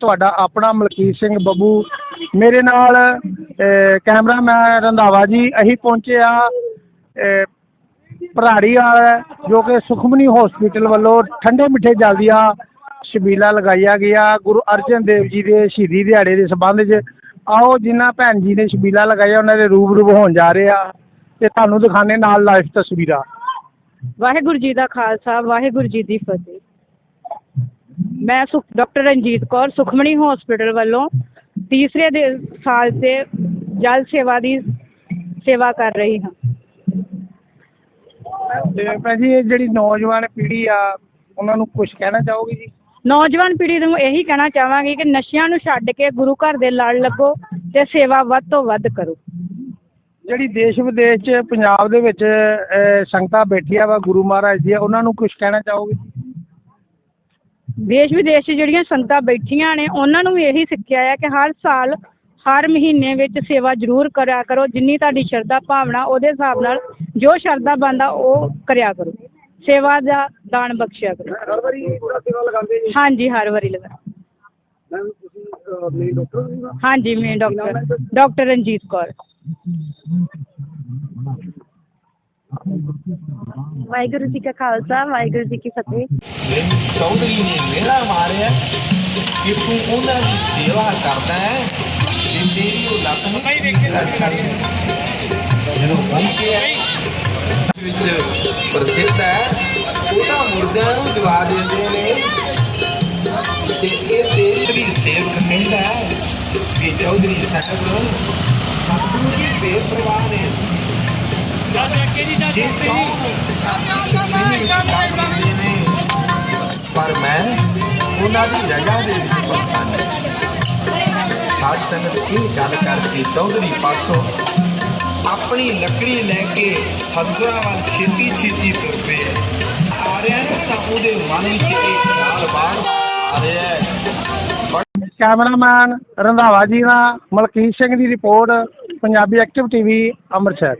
ਤੁਹਾਡਾ ਆਪਣਾ ਮਲਕੀਤ ਸਿੰਘ ਬੱਬੂ। ਮੇਰੇ ਨਾਲ ਕੈਮਰਾਮੈਨ ਰੰਧਾਵਾ ਜੀ, ਅਸੀਂ ਪਹੁੰਚੇ ਆ ਭਰਾੜੀ ਵਾਲਾ, ਜੋ ਕਿ ਸੁਖਮਨੀ ਹਸਪੀਟਲ ਵੱਲੋਂ ਠੰਡੇ ਮਿੱਠੇ ਜਲ ਦੀਆਂ ਛਬੀਲਾ ਲਗਾਈਆਂ ਗਿਆ ਗੁਰੂ ਅਰਜਨ ਦੇਵ ਜੀ ਦੇ ਸ਼ਹੀਦੀ ਦਿਹਾੜੇ ਦੇ ਸੰਬੰਧ 'ਚ ਆਓ, ਜਿਨ੍ਹਾਂ ਭੈਣ ਜੀ ਨੇ ਸ਼ਬੀਲਾ ਲਗਾਈਆਂ, ਉਹਨਾਂ ਦੇ ਰੂਬਰੂ ਹੋਣ ਜਾ ਰਹੇ ਆ ਤੇ ਤੁਹਾਨੂੰ ਦਿਖਾਣੇ ਨਾਲ ਲਾਈਵ ਤਸਵੀਰਾਂ। ਵਾਹਿਗੁਰੂ ਜੀ ਦਾ ਖਾਲਸਾ, ਵਾਹਿਗੁਰੂ ਜੀ ਦੀ ਫਤਿਹ। ਮੈਂ ਸੁਖ ਡਾਕਟਰ ਰਣਜੀਤ ਕੌਰ ਸੁਖਮਣੀ ਹਸਪੀਟਲ ਵੱਲੋਂ ਤੀਸਰੇ ਦੇ ਸਾਲ ਤੇ ਜਲ ਸੇਵਾ ਦੀ ਸੇਵਾ ਕਰ ਰਹੀ ਹਾਂ। ਤੇ ਭੈਣ ਜੀ ਇਹ ਜਿਹੜੀ ਨੌਜਵਾਨ ਪੀੜ੍ਹੀ ਆ ਉਹਨਾਂ ਨੂੰ ਕੁਝ ਕਹਿਣਾ ਚਾਹੋਗੇ ਜੀ? ਨੌਜਵਾਨ ਪੀੜ੍ਹੀ ਨੂੰ ਇਹੀ ਕਹਿਣਾ ਚਾਹਾਂਗੀ ਕਿ ਨਸ਼ਿਆਂ ਨੂੰ ਛੱਡ ਕੇ ਗੁਰੂ ਘਰ ਦੇ ਲੜ ਲੱਗੋ ਤੇ ਸੇਵਾ ਵੱਧ ਤੋਂ ਵੱਧ ਕਰੋ। ਜਿਹੜੀ ਦੇਸ਼ ਵਿਦੇਸ਼ ਚ ਪੰਜਾਬ ਦੇ ਵਿੱਚ ਸੰਗਤਾਂ ਬੈਠੀਆਂ ਵਾ ਗੁਰੂ ਮਹਾਰਾਜ ਦੀਆਂ ਉਹਨਾਂ ਨੂੰ ਕੁਝ ਕਹਿਣਾ ਚਾਹੋਗੇ ਦੇਸ਼ ਵਿਦੇਸ਼ 'ਚ ਜਿਹੜੀਆਂ ਸੰਗਤਾਂ ਬੈਠੀਆਂ ਨੇ ਉਹਨਾਂ ਨੂੰ ਵੀ ਇਹੀ ਸਿੱਖਿਆ ਹੈ ਕਿ ਹਰ ਸਾਲ ਹਰ ਮਹੀਨੇ ਵਿੱਚ ਸੇਵਾ ਜ਼ਰੂਰ ਕਰਿਆ ਕਰੋ ਜਿੰਨੀ ਤੁਹਾਡੀ ਸ਼ਰਧਾ ਭਾਵਨਾ ਉਹਦੇ ਹਿਸਾਬ ਨਾਲ ਜੋ ਸ਼ਰਧਾ ਬੰਦਾ ਉਹ ਕਰਿਆ ਕਰੋ। ਸੇਵਾ ਦਾ ਦਾਨ ਬਖਸ਼ਿਆ ਕਰੋ। ਹਰ ਵਾਰੀ ਪੂਰਾ ਸੇਵਾ ਲਗਾਉਂਦੇ ਜੀ? ਹਾਂਜੀ ਹਰ ਵਾਰੀ ਲਗਾ ਮੈਮ ਤੁਸੀਂ ਮੇਨ ਡਾਕਟਰ ਹਾਂਜੀ ਮੈਂ ਡਾਕਟਰ ਡਾਕਟਰ ਰਣਜੀਤ ਕੌਰ। ਵਾਹਿਗੁਰੂ ਜੀ ਕਾ ਖਾਲਸਾ ਵਾਹਿਗੁਰੂ ਜੀ ਕੀ ਫਤਿਹ ਮੈਨੂੰ ਚੌਧਰੀ ਨੇ ਮੇਰਾ ਮਾਰਿਆ ਕਿ ਤੂੰ ਉਹਨਾਂ ਦੀ ਸੇਵਾ ਕਰਦਾ ਹੈ ਤੇ ਤੇਰੀ ਉਹ ਲੱਤ ਨੂੰ ਕਈ ਵੇਖੇ ਜਦੋਂ ਪਹੁੰਚੇ ਵਿੱਚ ਪ੍ਰਸਿੱਧ ਹੈ ਉਹਦਾ ਮੁਰਦਿਆਂ ਨੂੰ ਜਵਾ ਦਿੰਦੇ ਨੇ ਤੇ ਇਹ ਤੇਰੀ ਵੀ ਸੇਵਕ ਕਹਿੰਦਾ ਹੈ ਕਿ ਚੌਧਰੀ ਸਾਹਿਬ ਸਤਿਗੁਰੂ ਦੀ ਬੇਪਰਵਾਹ ਨੇ ਜੇ ਪਰ ਮੈਂ ਉਹਨਾਂ ਦੀ ਰਜਾ ਦੇ ਵਿੱਚ ਪ੍ਰਸੰਨ ਸਾਧ ਸੰਗਤ ਇਹ ਗੱਲ ਕਰਕੇ ਚੌਧਰੀ ਪਾਸੋਂ ਆਪਣੀ ਲੱਕੜੀ ਲੈ ਕੇ ਸਤਿਗੁਰਾਂ ਵੱਲ ਛੇਤੀ ਛੇਤੀ ਤੁਰ ਪਏ। ਆ ਰਿਹਾ ਨਾ ਤਾਂ ਉਹਦੇ ਮਨ ਵਿੱਚ ਇੱਕ ਖਿਆਲ ਬਾਹਰ ਆ ਰਿਹਾ ਹੈ। ਕੈਮਰਾਮੈਨ ਰੰਧਾਵਾ ਜੀ ਦਾ ਮਲਕੀਤ ਸਿੰਘ ਦੀ report, Punjabi active TV Amritsar.